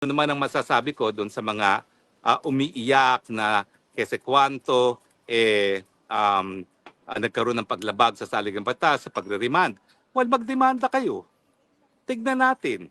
Ano naman ang masasabi ko doon sa mga ah, umiiyak na kese kwanto, eh, um, ah, nagkaroon ng paglabag sa saligang batas, sa pagre-remand. Well, magdemanda kayo. Tignan natin.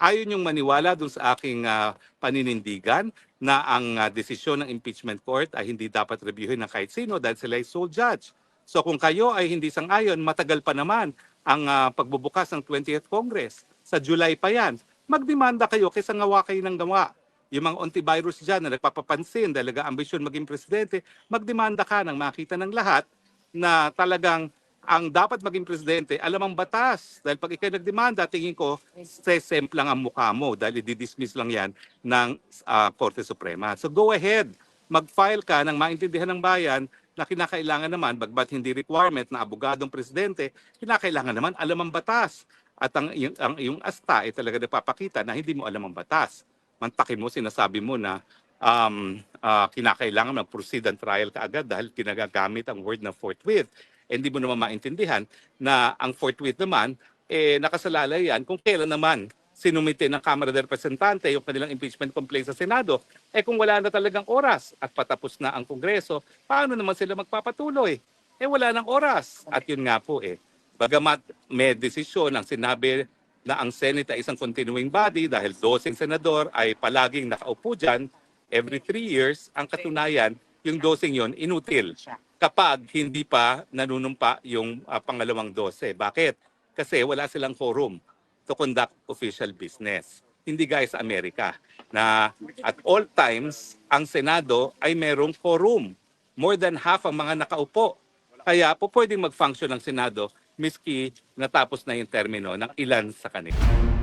Ayaw niyong maniwala doon sa aking ah, paninindigan na ang ah, desisyon ng impeachment court ay hindi dapat reviewin ng kahit sino dahil sila ay sole judge. So kung kayo ay hindi sang-ayon, matagal pa naman ang ah, pagbubukas ng 20th Congress. Sa July pa yan. Magdemanda kayo kaysa ngawa kayo ng gawa. Yung mga antivirus dyan na nagpapapansin dahil ambisyon maging presidente, magdemanda ka nang makita ng lahat na talagang ang dapat maging presidente, alam ang batas. Dahil pag ikaw nagdemanda, tingin ko, sesem lang ang mukha mo dahil i-dismiss lang yan ng ah, Korte Suprema. So go ahead, mag-file ka ng maintindihan ng bayan na kinakailangan naman, bagbat hindi requirement na abogadong presidente, kinakailangan naman alam ang batas. At ang, yung, ang iyong asta ay talaga nagpapakita na hindi mo alam ang batas. Mantakin mo, sinasabi mo na um, ah, kinakailangan mag-proceed ang trial kaagad dahil kinagagamit ang word na forthwith. Hindi mo naman maintindihan na ang forthwith naman, eh, nakasalalay yan kung kailan naman sinumite ng Kamara de Representante yung kanilang impeachment complaint sa Senado. Eh kung wala na talagang oras at patapos na ang Kongreso, paano naman sila magpapatuloy? Eh wala nang oras. At yun nga po eh, bagamat may desisyon ang sinabi na ang Senate ay isang continuing body dahil 12 senador ay palaging nakaupo dyan every three years, ang katunayan, yung dosing yon inutil kapag hindi pa nanunumpa yung ah, pangalawang dose. Bakit? Kasi wala silang quorum to conduct official business. Hindi guys sa Amerika na at all times ang Senado ay merong quorum. More than half ang mga nakaupo. Kaya po pwedeng mag-function ang Senado miski natapos na yung termino ng ilan sa kanila.